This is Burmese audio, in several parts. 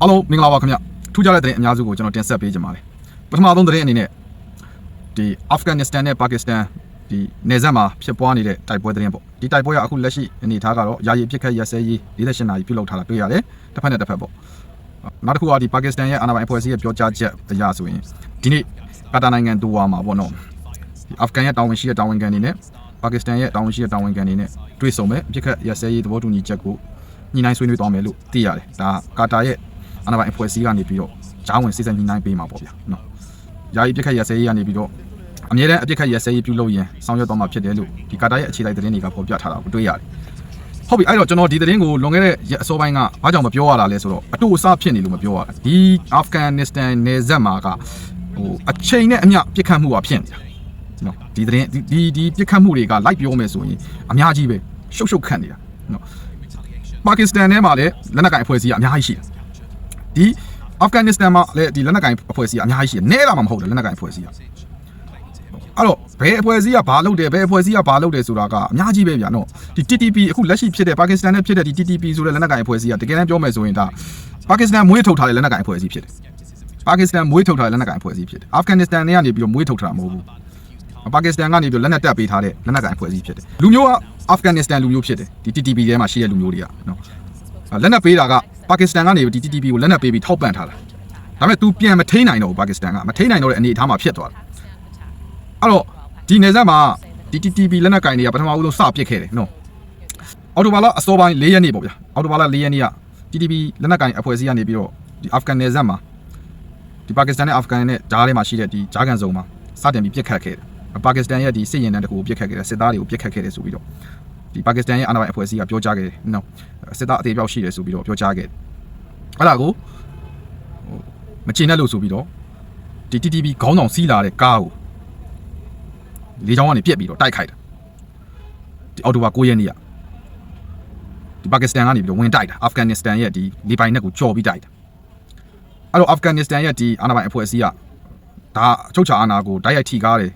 အားလုံးမင်္ဂလာပါခင်ဗျထူးခြားတဲ့သတင်းအများစုကိုကျွန်တော်တင်ဆက်ပေးကြပါမယ်ပထမဆုံးသတင်းအနေနဲ့ဒီအာဖဂန်နစ္စတန်နဲ့ပါကစ္စတန်ဒီနယ်စပ်မှာဖြစ်ပွားနေတဲ့တိုက်ပွဲသတင်းပေါ့ဒီတိုက်ပွဲကအခုလက်ရှိအနေအထားကတော့ယာယီအဖြစ်ခက်ရက်စဲရေး48နာရီပြုလုပ်ထားတာတွေ့ရတယ်တစ်ဖက်နဲ့တစ်ဖက်ပေါ့နောက်တစ်ခုကဒီပါကစ္စတန်ရဲ့အာဏာပိုင်အဖွဲ့အစည်းရဲ့ပြောကြားချက်အရဆိုရင်ဒီနေ့ကာတာနိုင်ငံဒူဝါမှာပေါ့နော်ဒီအာဖဂန်ရဲ့တာဝန်ရှိတဲ့တာဝန်ခံတွေနဲ့ပါကစ္စတန်ရဲ့တာဝန်ရှိတဲ့တာဝန်ခံတွေနဲ့တွေ့ဆုံမဲ့အဖြစ်ခက်ရက်စဲရေးသဘောတူညီချက်ကိုညှိနှိုင်းဆွေးနွေးသွားမယ်လို့သိရတယ်ဒါကာတာရဲ့ အာဏာပိုင်အဖွဲ့အစည်းကနေပြီးတော့ဂျားဝင်စစ်စက်ညှိနှိုင်းပေးမှာပေါ့ဗျာနော်ယာယီပြစ်ခတ်ရစဲရေးကနေပြီးတော့အမြဲတမ်းအပြစ်ခတ်ရစဲရေးပြုလုပ်ရင်ဆောင်ရွက်သွားမှာဖြစ်တယ်လို့ဒီကာတာရဲ့အခြေလိုက်သတင်းတွေကဖော်ပြထားတာကိုတွေ့ရတယ်ဟုတ်ပြီအဲ့တော့ကျွန်တော်ဒီသတင်းကိုလွန်ခဲ့တဲ့ရက်အစောပိုင်းကဘာကြောင့်မပြောရတာလဲဆိုတော့အတူအဆဖြစ်နေလို့မပြောရတာဒီအာဖဂန်နစ္စတန်နယ်စပ်မှာကဟိုအချိန်နဲ့အမျှပြစ်ခတ်မှုကဖြစ်နေတာနော်ဒီသတင်းဒီဒီဒီပြစ်ခတ်မှုတွေကလိုက်ပြောမယ်ဆိုရင်အများကြီးပဲရှုပ်ရှုပ်ခတ်နေတာနော်ပါကစ္စတန်ထဲမှာလည်းလက်နက်ကိုင်အဖွဲ့အစည်းကအများကြီးရှိတယ် ဒီအာဖဂန်နစ္စတန်မှာလည်းဒီလက်နက်ကိုင်အဖွဲ့အစည်းအများကြီးရှိတယ်။နဲတာမှမဟုတ်တယ်လက်နက်ကိုင်အဖွဲ့အစည်းက။အဲ့တော့ဘယ်အဖွဲ့အစည်းကဘာလုပ်တယ်ဘယ်အဖွဲ့အစည်းကဘာလုပ်တယ်ဆိုတာကအများကြီးပဲဗျာနော်။ဒီ TTP အခုလက်ရှိဖြစ်တဲ့ပါကစ္စတန်နဲ့ဖြစ်တဲ့ဒီ TTP ဆိုတဲ့လက်နက်ကိုင်အဖွဲ့အစည်းကတကယ်တမ်းပြောမယ်ဆိုရင်ဒါပါကစ္စတန်မွေးထုတ်ထားတဲ့လက်နက်ကိုင်အဖွဲ့အစည်းဖြစ်တယ်။ပါကစ္စတန်မွေးထုတ်ထားတဲ့လက်နက်ကိုင်အဖွဲ့အစည်းဖြစ်တယ်။အာဖဂန်နစ္စတန်နဲ့ကနေပြီးတော့မွေးထုတ်ထားတာမဟုတ်ဘူး။ပါကစ္စတန်ကနေပြီးတော့လက်နက်တက်ပေးထားတဲ့လက်နက်ကိုင်အဖွဲ့အစည်းဖြစ်တယ်။လူမျိုးကအာဖဂန်နစ္စတန်လူမျိုးဖြစ်တယ်။ဒီ TTP ထဲမှာရှိတဲ့လူမျိုးတွေကနော်။အဲ့လက်နက်ပေးတာက ပါကစ္စတန်ကနေဒီ TTP ကိုလက်နက်ပေးပြီးထောက်ပံ့ထားတာဒါပေမဲ့ तू ပြန်မထိန်နိုင်တော့ဘူးပါကစ္စတန်ကမထိန်နိုင်တော့တဲ့အနေအထားမှာဖြစ်သွားတယ်အဲ့တော့ဒီနယ်စပ်မှာဒီ TTP လက်နက်ကင်တွေကပထမဦးဆုံးစပစ်ခဲ့တယ်နော်အော်တိုဘာလအစောပိုင်း၄ရက်နေ့ပေါ့ဗျာအော်တိုဘာလ၄ရက်နေ့က TTP လက်နက်ကင်အဖွဲ့အစည်းကနေပြီးတော့ဒီအာဖဂန်နယ်စပ်မှာဒီပါကစ္စတန်နဲ့အာဖဂန်နဲ့ဂျားထဲမှာရှိတဲ့ဒီဂျားကန်စုံမှာစတင်ပြီးပစ်ခတ်ခဲ့တယ်ပါကစ္စတန်ရဲ့ဒီစစ်ရင်တန်းတကူကိုပစ်ခတ်ခဲ့တယ်စစ်သားတွေကိုပစ်ခတ်ခဲ့တယ်ဆိုပြီးတော့ ဒီပါကစ္စတန်ရဲ့အာဏာပိုင်အဖွဲ့အစည်းကပြောကြားခဲ့တယ်နော်စစ်သားအသေးပြောက်ရှိတယ်ဆိုပြီးတော့ပြောကြားခဲ့တယ်အဲ့ဒါကိုမချင်တဲ့လို့ဆိုပြီးတော့ဒီ TTB ခေါင်းဆောင်စီးလာတဲ့ကားကိုလေချောင်းကနေပြက်ပြီးတော့တိုက်ခိုက်တာဒီအော်တိုဘာ9ရက်နေ့ကဒီပါကစ္စတန်ကနေပြီးတော့ဝင်တိုက်တာအာဖဂန်နစ္စတန်ရဲ့ဒီလေပိုင်နက်ကိုကြော်ပြီးတိုက်တာအဲ့တော့အာဖဂန်နစ္စတန်ရဲ့ဒီအာဏာပိုင်အဖွဲ့အစည်းကဒါအချုပ်ချာအာဏာကိုတိုက်ရိုက်ထိကားတယ်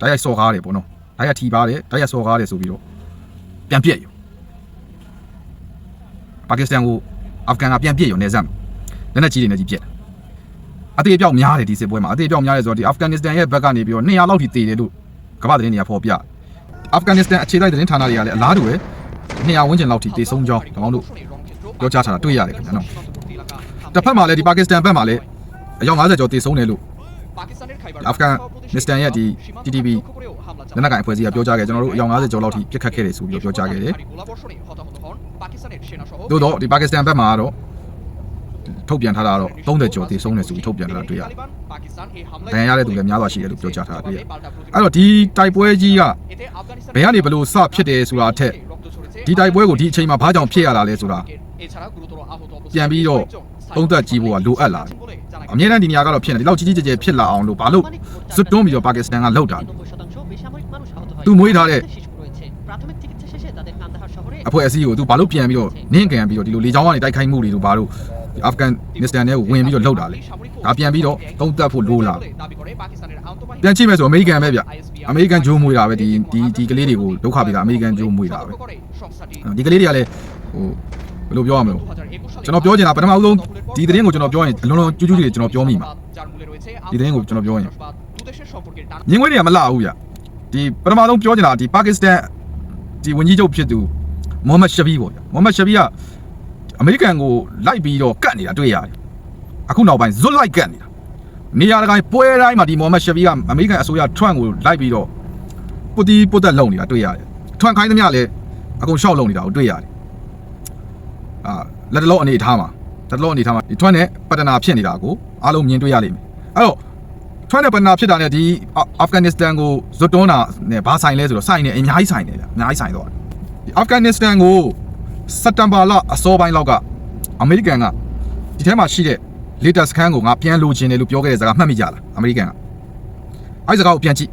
တိုက်ရိုက်စော်ကားတယ်ပေါ့နော်တိုက်ရိုက်ထိပါတယ်တိုက်ရိုက်စော်ကားတယ်ဆိုပြီးတော့ ပြန်ပြက်ယူပါကစ္စတန်ကိုအာဖဂန်ကပြန်ပြက်ယူနေစမ်းလက်နက်ကြီးတွေနဲ့ကြီးပြက်အသေးအပြောက်များတယ်ဒီစစ်ပွဲမှာအသေးအပြောက်များတယ်ဆိုတော့ဒီအာဖဂန်နစ္စတန်ရဲ့ဘက်ကနေပြီးတော့200လောက်ထိတေတယ်လို့ကမ္ဘာသတင်းတွေကဖော်ပြအာဖဂန်နစ္စတန်အခြေစိုက်သတင်းဌာနတွေကလည်းအလားတူပဲ200ဝန်းကျင်လောက်ထိတေဆုံးကြောင်းဒီကောင်တို့ပြောကြားထားတာတွေ့ရတယ်ခင်ဗျာနော်တစ်ဖက်မှာလည်းဒီပါကစ္စတန်ဘက်မှာလည်းအယောက်50ကျော်တေဆုံးတယ်လို့ အာဖဂန်နစ္စတန်ရဲ့ဒီ TTP လက်နက်ကိုင်အဖွဲ့အစည်းကပြောကြားခဲ့ကျွန်တော်တို့အယောက်50ကျော်လောက်ထိပြစ်ခတ်ခဲ့တယ်ဆိုပြီးတော့ပြောကြားခဲ့တယ်သို့တော့ဒီပါကစ္စတန်ဘက်မှာကတော့ထုတ်ပြန်ထားတာတော့30ကျော်တေဆုံးတယ်ဆိုပြီးထုတ်ပြန်ထားတာတွေ့ရတယ်ဒဏ်ရာရတဲ့သူလည်းများစွာရှိတယ်လို့ပြောကြားထားတာတွေ့ရတယ်အဲ့တော့ဒီတိုက်ပွဲကြီးကဘယ်ကနေဘလို့စဖြစ်တယ်ဆိုတာအထက်ဒီတိုက်ပွဲကိုဒီအချိန်မှာဘာကြောင့်ဖြစ်ရတာလဲဆိုတာပြန်ပြီးတော့သုံးသပ်ကြည့်ဖို့ကလိုအပ်လာတယ် အမြဲတမ်းဒီနေရာကတော့ဖြစ်နေဒီလောက်ကြီးကြီးကျယ်ကျယ်ဖြစ်လာအောင်လို့ဘာလို့ဇွတ်တွန်းပြီးတော့ပါကစ္စတန်ကလှုပ်တာလဲသူမွေးထားတဲ့အအဖွဲ့အစည်းကိုသူဘာလို့ပြန်ပြီးတော့နင့်ကန်ပြီးတော့ဒီလိုလေချောင်းကနေတိုက်ခိုက်မှုတွေတို့ဘာလို့ဒီအာဖဂန်နစ္စတန်ထဲကိုဝင်ပြီးတော့လှုပ်တာလေဒါပြန်ပြီးတော့သုံးသပ်ဖို့လိုလာပြန်ကြည့်မယ်ဆိုအမေရိကန်ပဲဗျအမေရိကန်ဂျိုးမွေတာပဲဒီဒီဒီကလေးတွေကိုဒုက္ခပေးတာအမေရိကန်ဂျိုးမွေတာပဲဒီကလေးတွေကလည်းဟို ဘယ်လိုပြောရမလဲကျွန်တော်ပြောချင်တာပထမဦးဆုံးဒီသတင်းကိုကျွန်တော်ပြောရင်အလုံးလုံးကျူးကျူးလေးကျွန်တော်ပြောမိမှာဒီသတင်းကိုကျွန်တော်ပြောရင်ညင်ငွေတွေကမလှဘူးဗျဒီပထမဆုံးပြောချင်တာဒီပါကစ္စတန်ဒီဝန်ကြီးချုပ်ဖြစ်သူမိုဟမ္မဒ်ရှဘီပေါ့ဗျမိုဟမ္မဒ်ရှဘီကအမေရိကန်ကိုလိုက်ပြီးတော့ကတ်နေတာတွေ့ရတယ်အခုနောက်ပိုင်းဇွတ်လိုက်ကတ်နေတာနေရာတိုင်းပွဲတိုင်းမှာဒီမိုဟမ္မဒ်ရှဘီကအမေရိကန်အစိုးရထွန့်ကိုလိုက်ပြီးတော့ပုတ်တီပုတ်သက်လုံနေတာတွေ့ရတယ်ထွန့်ခိုင်းသမျှလည်းအကုန်ရှောက်လုံနေတာကိုတွေ့ရတယ် အာလက်တလုံးအနေထားမှာလက်တလုံးအနေထားမှာဒီထွန့်နဲ့ပတနာဖြစ်နေတာကိုအားလုံးမြင်တွေ့ရလိမ့်မယ်အဲ့တော့ထွန့်နဲ့ပတနာဖြစ်တာနဲ့ဒီအာဖဂန်နစ္စတန်ကိုဇွတ်တွန်းတာနဲ့ဘာဆိုင်လဲဆိုတော့ဆိုင်နေအများကြီးဆိုင်နေတယ်အများကြီးဆိုင်တော့တယ်ဒီအာဖဂန်နစ္စတန်ကိုစက်တမ်ဘာလအစောပိုင်းလောက်ကအမေရိကန်ကဒီထဲမှာရှိတဲ့ latest scan ကိုငါပြန်လိုချင်တယ်လို့ပြောခဲ့တဲ့စကားမှတ်မိကြလားအမေရိကန်ကအဲ့ဒီစကားကိုပြန်ကြည့်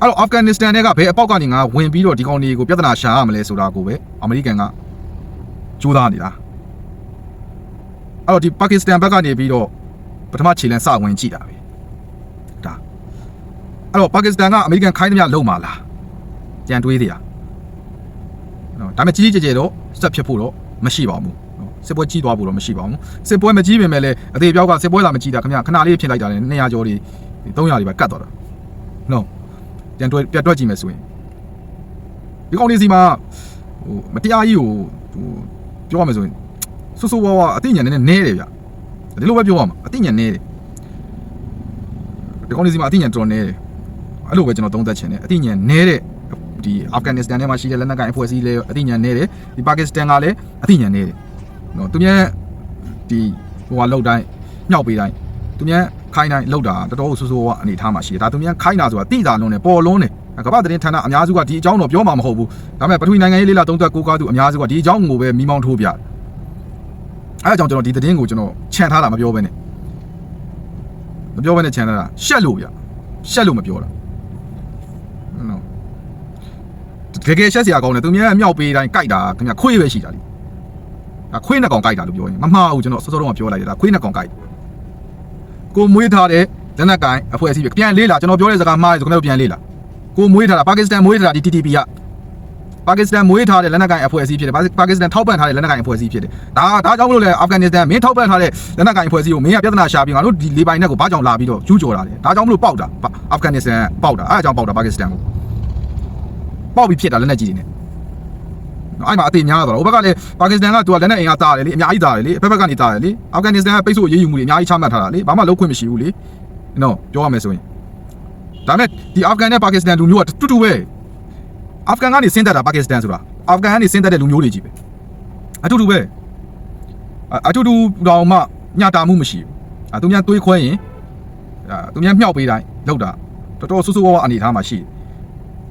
အဲ့တော့အာဖဂန်နစ္စတန်တွေကဘယ်အပေါက်ကနေငါဝင်ပြီးတော့ဒီကောင်တွေကိုပြဿနာရှာရမလဲဆိုတာကိုပဲအမေရိကန်က ကြိုးစားနေတာအဲ့တော့ဒီပါကစ္စတန်ဘက်ကနေပြီးတော့ပထမခြေလမ်းစဝင်ကြည့်တာပဲဒါအဲ့တော့ပါကစ္စတန်ကအမေရိကန်ခိုင်းသမျှလုံပါလားကြံတွေးသေးတာနော်ဒါပေမဲ့ကြီးကြီးကျယ်ကျယ်တော့စက်ဖြစ်ဖို့တော့မရှိပါဘူးနော်စစ်ပွဲကြီးသွားဖို့တော့မရှိပါဘူးစစ်ပွဲမကြီးပင်မဲ့လည်းအသေးပြောက်ကစစ်ပွဲလာမကြီးတာခင်ဗျခဏလေးဖြစ်လိုက်တာလည်း200ကျော်တွေ300တွေပဲကတ်သွားတာနော်ပြန်တွဲပြတ်တွက်ကြည့်မယ်ဆိုရင်ဒီကောင်လေးစီမှာဟိုမတရားကြီးကိုဟို ပြောရမယ်ဆိုရင်ဆူဆူဝါဝါအသိဉာဏ်နဲ့နဲတယ်ဗျဒီလိုပဲပြောရမှာအသိဉာဏ်နဲတယ်ဒီကောင်လေးစီမှာအသိဉာဏ်တော်တော်နဲတယ်အဲ့လိုပဲကျွန်တော်သုံးသပ်ချင်တယ်အသိဉာဏ်နဲတဲ့ဒီအာဖဂန်နစ္စတန်ထဲမှာရှိတဲ့လက်နက်ကိုင်အဖွဲ့အစည်းလေးအသိဉာဏ်နဲတယ်ဒီပါကစ္စတန်ကလည်းအသိဉာဏ်နဲတယ်နော်သူများဒီဟိုကလောက်တိုင်းမြောက်ပေးတိုင်းသူများခိုင်းတိုင်းလောက်တာတော်တော်ဆူဆူဝါအနေထားမှာရှိတယ်ဒါသူများခိုင်းတာဆိုတာတိတာလုံးနဲ့ပေါ်လုံးနဲ့ ကမ္ဘာသတင်းဌာနအများစုကဒီအကြောင်းတော့ပြောမှာမဟုတ်ဘူးဒါပေမဲ့ပထဝီနိုင်ငံရေးလေးလာသုံးသပ်ကိုးကားသူအများစုကဒီအကြောင်းကိုပဲမိမောင်းထိုးပြတယ်အဲအကြောင်းကျွန်တော်ဒီသတင်းကိုကျွန်တော်ခြံထားတာမပြောဘဲနဲ့မပြောဘဲနဲ့ခြံထားတာရှက်လို့ဗျရှက်လို့မပြောတာနော်တကယ်ရှက်စရာကောင်းတယ်သူများအမြောက်ပေးတိုင်းကြိုက်တာခင်ဗျခွေးပဲရှိတာလေဒါခွေးနှစ်ကောင်ကြိုက်တာလို့ပြောရင်မမှားဘူးကျွန်တော်စောစောတုန်းကပြောလိုက်တယ်ဒါခွေးနှစ်ကောင်ကြိုက်ကိုမွေးထားတဲ့လက်နက်ကိုင်အဖွဲ့အစည်းပဲပြန်လေးလာကျွန်တော်ပြောတဲ့စကားမှားတယ်ဆိုခင်ဗျပြန်လေးလာ ကိုမွေးထားတာပါကစ္စတန်မွေးထားတာဒီ TTP ကပါကစ္စတန်မွေးထားတဲ့လက်နက်ကိုင်အဖွဲ့အစည်းဖြစ်တယ်ပါကစ္စတန်ထောက်ပံ့ထားတဲ့လက်နက်ကိုင်အဖွဲ့အစည်းဖြစ်တယ်ဒါဒါကြောင့်မလို့လဲအာဖဂန်နစ္စတန်မင်းထောက်ပံ့ထားတဲ့လက်နက်ကိုင်အဖွဲ့အစည်းကိုမင်းကပြဿနာရှာပြီးငါတို့ဒီလေပိုင်နဲ့ကိုဘာကြောင့်လာပြီးတော့ကျူးကျော်တာလဲဒါကြောင့်မလို့ပေါက်တာအာဖဂန်နစ္စတန်ပေါက်တာအဲအကြောင်းပေါက်တာပါကစ္စတန်ကိုပေါက်ပြီးဖြစ်တာလက်နက်ကြီးတွေနဲ့နော်အဲ့မှာအသေးများသွားတော့ဟိုဘက်ကလည်းပါကစ္စတန်ကသူကလက်နက်အင်အားတာတယ်လေအများကြီးတာတယ်လေအဖက်ဘက်ကနေတာတယ်လေအာဖဂန်နစ္စတန်ကပိတ်ဆို့ရေးယူမှုတွေအများကြီးချမှတ်ထားတာလေဘာမှလုပ်ခွင့်မရှိဘူးလေနော်ပြောရမယ်ဆိုရင် ဒါမဲ့ဒီအာဖဂန်နဲ့ပါကစ္စတန်လူမျိုးကတူတူပဲအာဖဂန်ကနေဆင်းသက်တာပါကစ္စတန်ဆိုတာအာဖဂန်ကနေဆင်းသက်တဲ့လူမျိုးတွေကြီးပဲအတူတူပဲအအတူတူတော့မှညတာမှုမရှိဘူးအဲသူများတွေးခွဲရင်အဲသူများမြောက်ပေးတိုင်းလောက်တာတော်တော်ဆူဆူဝါးဝါအနေထားမှာရှိတယ်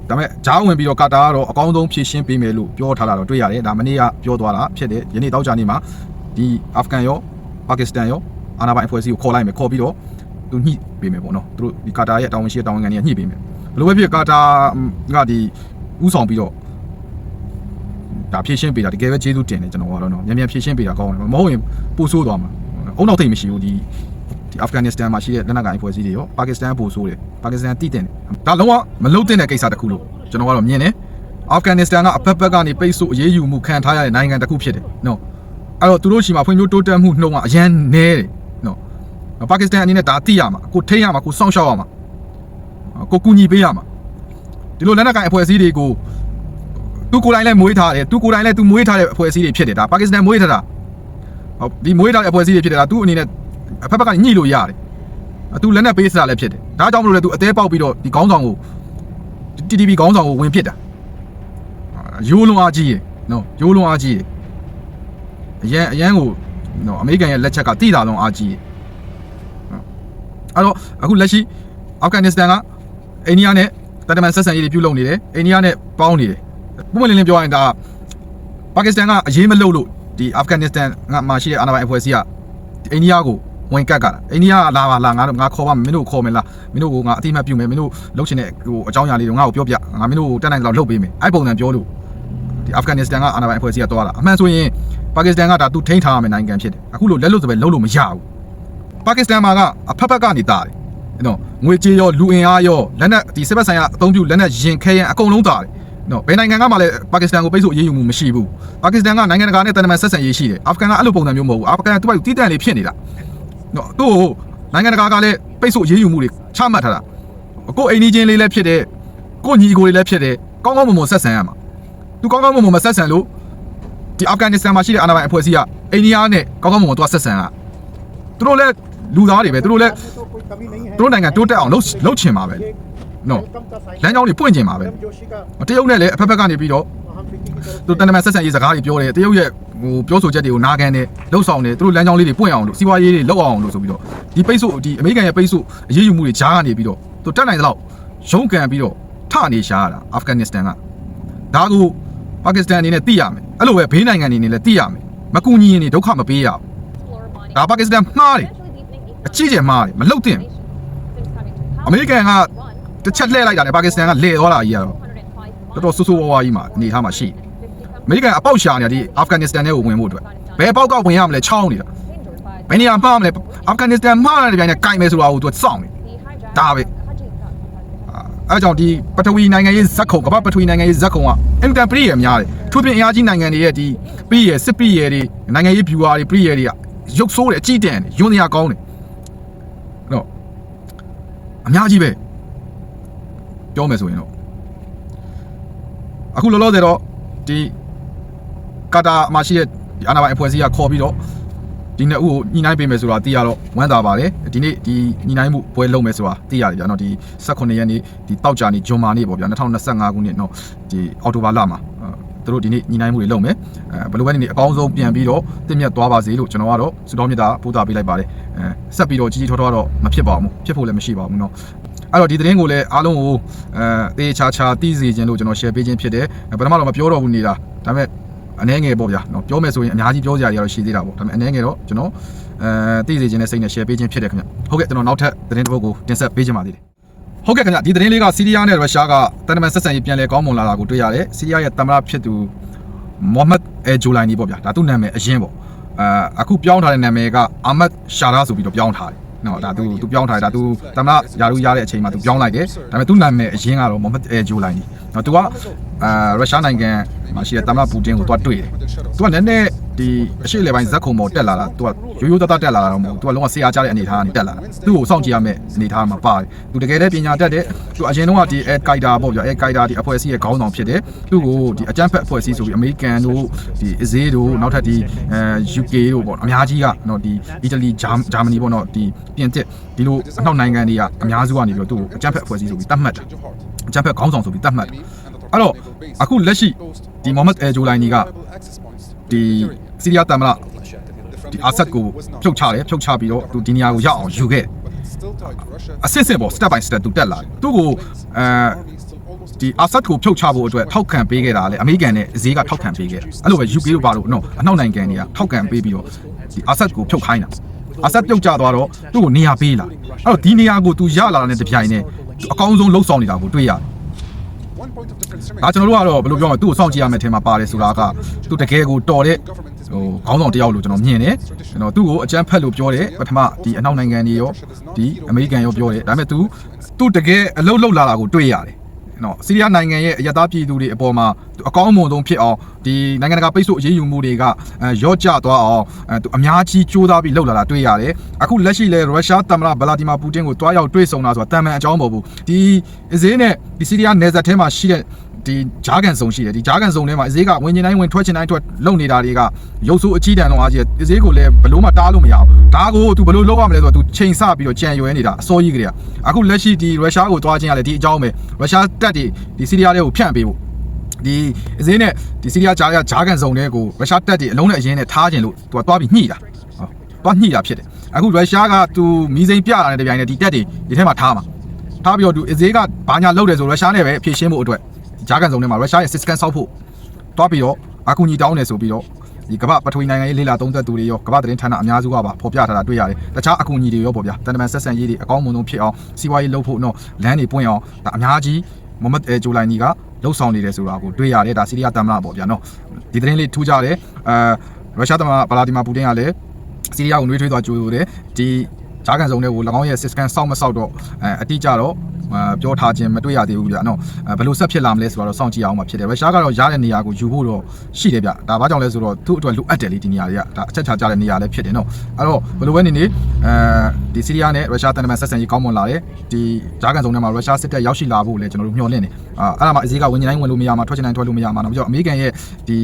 ဒါပေမဲ့ဂျားဝင်ပြီးတော့ကာတာကတော့အကောင်းဆုံးဖြည့်ရှင်းပေးမယ်လို့ပြောထားတာတော့တွေ့ရတယ်ဒါမနေ့ကပြောသွားတာဖြစ်တယ်ယနေ့တောက်ကြနေ့မှာဒီအာဖဂန်ရောပါကစ္စတန်ရောအာနာပိုင်အဖွဲ့အစည်းကိုခေါ်လိုက်မယ်ခေါ်ပြီးတော့ သူညှိပေးမယ်ပေါ့နော်သူတို့ဒီကာတာရဲ့တာဝန်ရှိတဲ့တာဝန်ခံတွေကညှိပေးမယ်ဘယ်လိုပဲဖြစ်ကာတာကဒီဥဆောင်ပြီးတော့ဒါဖြည့်ရှင်းပေးတာတကယ်ပဲကျေးဇူးတင်တယ်ကျွန်တော်ကတော့နော်မြန်မြန်ဖြည့်ရှင်းပေးတာကောင်းတယ်မဟုတ်ရင်ပို့ဆိုးသွားမှာအုံနောက်ထိတ်မရှိဘူးဒီဒီအာဖဂန်နစ္စတန်မှာရှိတဲ့လက်နက်ကိုင်အဖွဲ့အစည်းတွေရောပါကစ္စတန်ပို့ဆိုးတယ်ပါကစ္စတန်တိတင်တယ်ဒါလုံးဝမလုံးတင်တဲ့ကိစ္စတစ်ခုလို့ကျွန်တော်ကတော့မြင်တယ်အာဖဂန်နစ္စတန်ကအဖက်ဖက်ကနေပိတ်ဆို့အရေးယူမှုခံထားရတဲ့နိုင်ငံတစ်ခုဖြစ်တယ်နော်အဲ့တော့သူတို့ရှိမှာဖွံ့ဖြိုးတိုးတက်မှုနှုန်းကအရန်နည်းတယ်နော် ပါကစ္စတန်အနေနဲ့ဒါသိရမှာကိုထိန်းရမှာကိုစောင့်ရှောက်ရမှာကိုကူညီပေးရမှာဒီလိုလက်နက်ကိုင်အဖွဲ့အစည်းတွေကိုသူကိုယ်တိုင်လည်းမွေးထားတယ်သူကိုယ်တိုင်လည်းသူမွေးထားတဲ့အဖွဲ့အစည်းတွေဖြစ်တယ်ဒါပါကစ္စတန်မွေးထားတာဟုတ်ဒီမွေးထားတဲ့အဖွဲ့အစည်းတွေဖြစ်တယ်ဒါသူ့အနေနဲ့အဖက်ဖက်ကနေညှိလို့ရတယ်သူလက်နက်ပေးစတာလည်းဖြစ်တယ်ဒါကြောင့်မလို့လေသူအသေးပေါက်ပြီးတော့ဒီခေါင်းဆောင်ကို TTP ခေါင်းဆောင်ကိုဝင်ဖြစ်တာရိုးလုံးအားကြီးရယ်နော်ရိုးလုံးအားကြီးရယ်အရန်အရန်ကိုနော်အမေရိကန်ရဲ့လက်ချက်ကတိတာလုံးအားကြီးရယ် အဲ့တော့အခုလက်ရှိအာဖဂန်နစ္စတန်ကအိန္ဒိယနဲ့တတမန်ဆက်ဆံရေးတွေပြုလုပ်နေတယ်အိန္ဒိယနဲ့ပေါင်းနေတယ်ပုံမှန်လင်းလင်းပြောရင်ဒါပါကစ္စတန်ကအရေးမလုပ်လို့ဒီအာဖဂန်နစ္စတန်ကမှရှိတဲ့အာဏာပိုင်အဖွဲ့အစည်းကအိန္ဒိယကိုဝင်ကတ်ကတာအိန္ဒိယကလာပါလာငါတို့ငါခေါ်ပါမင်းတို့ခေါ်မယ်လားမင်းတို့ကငါအတိအမှတ်ပြုမယ်မင်းတို့လုပ်ချင်တဲ့ဟိုအကြောင်းအရာလေးတွေငါ့ကိုပြောပြငါမင်းတို့တက်နိုင်တော့လုပ်ပေးမယ်အဲ့ပုံစံပြောလို့ဒီအာဖဂန်နစ္စတန်ကအာဏာပိုင်အဖွဲ့အစည်းကတွားတာအမှန်ဆိုရင်ပါကစ္စတန်ကဒါသူထိန်းထားရမယ့်နိုင်ငံဖြစ်တယ်အခုလို့လက်လို့ဆိုပဲလုံးလို့မရဘူး ပါကစ္စတန်မှာကအဖက်ဖက်ကနေတာတယ်နော်ငွေကြေးရောလူအင်အားရောလက်နက်ဒီစစ်ဘက်ဆိုင်ရာအသုံးပြုလက်နက်ရင်ခဲရင်အကုန်လုံးတာတယ်နော်ဘယ်နိုင်ငံကမှလည်းပါကစ္စတန်ကိုပိတ်ဆို့အရေးယူမှုမရှိဘူးပါကစ္စတန်ကနိုင်ငံတကာနဲ့တန်တမန်ဆက်ဆံရေးရှိတယ်အာဖဂန်ကအဲ့လိုပုံစံမျိုးမဟုတ်ဘူးအာဖဂန်ကသူ့ဘက်တီးတန့်လေးဖြစ်နေတာနော်သူ့ကိုနိုင်ငံတကာကလည်းပိတ်ဆို့ရေးယူမှုတွေချမှတ်ထားတာကိုအိမ်ကြီးချင်းလေးလည်းဖြစ်တယ်ကိုညီကိုလေးလည်းဖြစ်တယ်ကောင်းကောင်းမွန်မွန်ဆက်ဆံရမှာသူကောင်းကောင်းမွန်မွန်မဆက်ဆံလို့ဒီအာဖဂန်နစ္စတန်မှာရှိတဲ့အာဏာပိုင်အဖွဲ့အစည်းကအိန္ဒိယနဲ့ကောင်းကောင်းမွန်မွန်သူကဆက်ဆံတာသူတို့လည်း လူသားတွေပဲသူတို့လည်းသူတို့နိုင်ငံတိုးတက်အောင်လှုပ်လှုပ်ချင်ပါပဲနော်လမ်းကြောင်းတွေပွင့်ချင်ပါပဲတရုတ်နဲ့လည်းအဖက်ဖက်ကနေပြီးတော့သူတန်တမန်ဆက်ဆံရေးစကားတွေပြောတယ်တရုတ်ရဲ့ဟိုပြောဆိုချက်တွေကိုနားခံတယ်လှုပ်ဆောင်တယ်သူတို့လမ်းကြောင်းလေးတွေပွင့်အောင်လို့စီးပွားရေးတွေလှုပ်အောင်လို့ဆိုပြီးတော့ဒီပိတ်ဆို့ဒီအမေရိကန်ရဲ့ပိတ်ဆို့အရေးယူမှုတွေကြားကနေပြီးတော့သူတက်နိုင်သလောက်ရုန်းကန်ပြီးတော့ထနေရှားရတာအာဖဂန်နစ္စတန်ကဒါကိုပါကစ္စတန်အနေနဲ့သိရမယ်အဲ့လိုပဲဘေးနိုင်ငံအနေနဲ့လည်းသိရမယ်မကူညီရင်တွေဒုက္ခမပေးရဘူးဒါပါကစ္စတန်မှားတယ် အကြီးကျယ်မှားတယ်မလှုပ်သင့်ဘူးအမေရိကန်ကတစ်ချက်လှည့်လိုက်တာနဲ့ပါကစ္စတန်ကလှည့်သွားတာကြီးကတော့တော်တော်ဆူဆူဝါးဝါးကြီးမှာအနေထားမှာရှိတယ်အမေရိကန်အပေါက်ရှာနေတာဒီအာဖဂန်နစ္စတန်နဲ့ကိုဝင်ဖို့အတွက်ဘယ်ပေါက်ကဝင်ရမလဲချောင်းနေတာဘယ်နေရာမှားမလဲအာဖဂန်နစ္စတန်မှားတဲ့ပြိုင်နဲ့ကင်မယ်ဆိုတာကိုသူစောင့်နေဒါပဲအဲကြောင့်ဒီပထဝီနိုင်ငံရေးဇက်ခုံကမ္ဘာပထဝီနိုင်ငံရေးဇက်ခုံကအင်တန်ပရိရများတယ်ထို့ပြင်အင်အားကြီးနိုင်ငံတွေရဲ့ဒီပရိရစစ်ပရိရတွေနိုင်ငံရေး viewer တွေပရိရတွေကရုပ်ဆိုးတယ်အကြည့်တန်တယ်ယွန်းစရာကောင်းတယ်အဲ့တော့ အများကြီးပဲပြောမယ်ဆိုရင်တော့အခုလောလောဆယ်တော့ဒီကာတာမှာရှိတဲ့ဒီအာနာပိုင်အဖွဲ့အစည်းကခေါ်ပြီးတော့ဒီနှစ်ဦးကိုညှိနှိုင်းပေးမယ်ဆိုတာသိရတော့ဝမ်းသာပါတယ်ဒီနေ့ဒီညှိနှိုင်းမှုပွဲလုပ်မယ်ဆိုတာသိရတယ်ဗျာနော်ဒီ18ရက်နေ့ဒီတောက်ကြနေ့ဂျွန်မာနေ့ပေါ့ဗျာ2025ခုနှစ်နော်ဒီအောက်တိုဘာလမှာအဲ သူတို့ဒီနေ့ညှိနှိုင်းမှုတွေလုပ်မယ်အဲဘယ်လိုပဲနေနေအကောင်းဆုံးပြန်ပြီးတော့တင့်မြတ်သွားပါစေလို့ကျွန်တော်ကတော့စုတော်မြတ်တာပို့တာပေးလိုက်ပါတယ်အဲဆက်ပြီးတော့ကြီးကြီးထွားထွားတော့မဖြစ်ပါဘူးဖြစ်ဖို့လည်းမရှိပါဘူးနော်အဲ့တော့ဒီသတင်းကိုလည်းအားလုံးကိုအဲတေးချာချာသိစေခြင်းလို့ကျွန်တော် share ပေးခြင်းဖြစ်တယ်အဲပထမတော့မပြောတော့ဘူးနေတာဒါပေမဲ့အနေငယ်ပေါ့ဗျာနော်ပြောမယ်ဆိုရင်အများကြီးပြောစရာတွေကတော့ရှိသေးတာပေါ့ဒါပေမဲ့အနေငယ်တော့ကျွန်တော်အဲသိစေခြင်းနဲ့စိတ်နဲ့ share ပေးခြင်းဖြစ်တယ်ခင်ဗျဟုတ်ကဲ့ကျွန်တော်နောက်ထပ်သတင်းတစ်ပုဒ်ကိုတင်ဆက်ပေးခြင်းပါသေးတယ် ဟုတ်ကဲ့ခင်ဗျဒီသတင်းလေးကစီးရီးယားနဲ့ရုရှားကတန်တမန်ဆက်ဆံရေးပြန်လည်ကောင်းမွန်လာတာကိုတွေ့ရတယ်စီးရီးယားရဲ့သမ္မတဖြစ်သူမိုဟမက်အဲဂျိုလိုင်နီပေါ့ဗျာဒါသူ့နာမည်အရင်ပေါ့အာအခုပြောင်းထားတဲ့နာမည်ကအာမတ်ရှာရာဆိုပြီးတော့ပြောင်းထားတယ်နော်ဒါသူသူပြောင်းထားတယ်ဒါသူသမ္မတယာရုရတဲ့အချိန်မှာသူပြောင်းလိုက်တယ်ဒါပေမဲ့သူ့နာမည်အရင်ကတော့မိုဟမက်အဲဂျိုလိုင်နီနော်သူကအာရုရှားနိုင်ငံမှာရှိတဲ့သမ္မတပူတင်ကိုသွားတွေ့တယ်သူကလည်းနည်းနည်း ဒီအရှိလေပိုင်းဇက်ခုံပေါ်တက်လာတာသူကရိုးရိုးသားသားတက်လာတာတော့မဟုတ်ဘူးသူကလုံးဝဆရာကြားတဲ့အနေအထားကနေတက်လာတာသူ့ကိုစောင့်ကြည့်ရမယ့်အနေအထားမှာပါတယ်သူတကယ်တည်းပညာတတ်တယ်သူအရင်တော့ကဒီအဲကိုက်တာပေါ့ဗျာအဲကိုက်တာဒီအဖွဲ့အစည်းရဲ့ခေါင်းဆောင်ဖြစ်တယ်သူ့ကိုဒီအကြမ်းဖက်အဖွဲ့အစည်းဆိုပြီးအမေရိကန်တို့ဒီအစ္စရေးတို့နောက်ထပ်ဒီအဲ UK တို့ပေါ့အများကြီးကနော်ဒီအီတလီဂျာမနီပေါ့နော်ဒီပြင်သစ်ဒီလိုအနောက်နိုင်ငံတွေကအများစုကနေပြီးတော့သူ့ကိုအကြမ်းဖက်အဖွဲ့အစည်းဆိုပြီးတတ်မှတ်တာအကြမ်းဖက်ခေါင်းဆောင်ဆိုပြီးတတ်မှတ်တယ်အဲ့တော့အခုလက်ရှိဒီမိုဟမက်အဲဂျိုလိုင်နီကဒီ စီးရီးယားတမ္မလားဒီအာဆတ်ကိုဖြုတ်ချတယ်ဖြုတ်ချပြီးတော့သူဒီနေရာကိုရောက်အောင်ယူခဲ့အစစ်စစ်ပေါ့ step by step သူတက်လာတယ်သူ့ကိုအဲဒီအာဆတ်ကိုဖြုတ်ချဖို့အတွက်ထောက်ခံပေးခဲ့တာလေအမေရိကန်နဲ့ဈေးကထောက်ခံပေးခဲ့အဲ့လိုပဲ UK တို့ဘာလို့နော်အနောက်နိုင်ငံတွေကထောက်ခံပေးပြီးတော့ဒီအာဆတ်ကိုဖြုတ်ခိုင်းတာအာဆတ်ပြုတ်ကျသွားတော့သူ့ကိုနေရာပေးလာအဲ့တော့ဒီနေရာကိုသူရလာတဲ့တပြိုင်နဲ့အကောင်းဆုံးလှုပ်ဆောင်နေတာကိုတွေ့ရတယ်။ဒါကျွန်တော်တို့ကတော့ဘယ်လိုပြောမလဲသူ့ကိုစောင့်ကြည့်ရမယ့်အထင်မှာပါတယ်ဆိုတာကသူတကယ်ကိုတော်တဲ့ ဟိုခေါင်းဆောင်တစ်ယောက်လို့ကျွန်တော်မြင်တယ်။ကျွန်တော်သူ့ကိုအကြမ်းဖက်လို့ပြောတယ်ပထမဒီအနောက်နိုင်ငံတွေရောဒီအမေရိကန်ရောပြောတယ်။ဒါပေမဲ့သူသူတကယ်အလုတ်လုတ်လာတာကိုတွေ့ရတယ်။နော်စီးရီးယားနိုင်ငံရဲ့အယက်သားပြည်သူတွေအပေါ်မှာသူအကောင်းအမွန်ဆုံးဖြစ်အောင်ဒီနိုင်ငံတကာပိတ်ဆို့အရေးယူမှုတွေကအဲရော့ကျသွားအောင်အဲသူအများကြီးကြိုးစားပြီးလှုပ်လာတာတွေ့ရတယ်။အခုလက်ရှိလဲရုရှားသမ္မတဗလာဒီမာပူတင်ကိုတွားရောက်တွေ့ဆုံတာဆိုတာတန်မှန်အကြောင်းမဟုတ်ဘူး။ဒီအစ္စရေးနဲ့ဒီစီးရီးယားနယ်စပ်ထဲမှာရှိတဲ့ ဒီဂျားကန်စုံရှိတယ်ဒီဂျားကန်စုံထဲမှာအဈေးကဝင်ကျင်တိုင်းဝင်ထွက်ကျင်တိုင်းထွက်လုံနေတာတွေကရုပ်ဆိုးအကြီးတန်းတော့အားကြီးအဈေးကိုလည်းဘလို့မှတားလို့မရဘူးဒါကို तू ဘလို့လောက်ရမလဲဆိုတော့ तू ချိန်ဆပြီးတော့ကြံရွယ်နေတာအစိုးရကြီးကအခုလက်ရှိဒီရုရှားကိုတွားခြင်းကလည်းဒီအကြောင်းပဲရုရှားတပ်တွေဒီစီးရီးယားတွေကိုဖြန့်ပေးဖို့ဒီအစင်းနဲ့ဒီစီးရီးယားဂျားကဂျားကန်စုံတဲ့ကိုရုရှားတပ်တွေအလုံးနဲ့အရင်နဲ့ထားခြင်းလို့သူကသွားပြီးညှိတာဟုတ်သွားညှိတာဖြစ်တယ်အခုရုရှားကသူမီးစိမ်းပြတာနဲ့တပြိုင်နက်ဒီတပ်တွေဒီထဲမှာထားမှာထားပြီးတော့သူအစင်းကဘာညာလုပ်တယ်ဆိုရုရှားနဲ့ပဲဖြည့်ရှင်းဖို့အတွက် ဂျာကန်စုံထဲမှာရုရှားရဲ့ six scan ဆောက်ဖို့တွားပြီးတော့အကူအညီတောင်းနေဆိုပြီးတော့ဒီကမ္ဘာပထဝီနိုင်ငံရေးလေးလာသုံးသက်သူတွေရောကမ္ဘာသတင်းဌာနအများစုကပါဖော်ပြထားတာတွေ့ရတယ်။တခြားအကူအညီတွေရောပေါ့ဗျာတန်တမန်ဆက်ဆံရေးတွေအကောင်းမွန်ဆုံးဖြစ်အောင်စီးပွားရေးလုပ်ဖို့နော်လမ်းတွေပွင့်အောင်ဒါအများကြီးမိုဟမက်အဲဂျိုလိုင်နီကလှုပ်ဆောင်နေတယ်ဆိုတာကိုတွေ့ရတယ်ဒါစီးရီးယားတမန်ပေါ့ဗျာနော်ဒီသတင်းလေးထူးကြတယ်အဲရုရှားတမန်ဗလာဒီမာပူတင်ကလည်းစီးရီးယားကိုနှွေးထွေးသွားကြိုးလို့တယ်ဒီဂျာကန်စုံတွေကို၎င်းရဲ့ six scan စောက်မစောက်တော့အဲအတိကြတော့ ပြောထားခြင်းမတွေ့ရသေးဘူးဗျာနော်ဘယ်လိုဆက်ဖြစ်လာမလဲဆိုတော့စောင့်ကြည့်အောင်မှာဖြစ်တယ်ရုရှားကတော့ရတဲ့နေရာကိုယူဖို့တော့ရှိတယ်ဗျဒါဘာကြောင့်လဲဆိုတော့သူ့အတွက်လိုအပ်တယ်လေဒီနေရာတွေကဒါအချက်ချာကြတဲ့နေရာလည်းဖြစ်တယ်နော်အဲ့တော့ဘယ်လိုပဲနေနေအဲဒီစီးရီးယားနဲ့ရုရှားတန်တမန်ဆက်ဆံရေးကောင်းမွန်လာတယ်ဒီဂျာကန်စုံထဲမှာရုရှားစစ်တပ်ရောက်ရှိလာဖို့လည်းကျွန်တော်တို့မျှော်လင့်တယ်အာအဲ့ဒါမှအစည်းကဝင်တိုင်းဝင်လို့မရမှာထွက်ချင်တိုင်းထွက်လို့မရမှာနော်ပြီးတော့အမေရိကန်ရဲ့ဒီ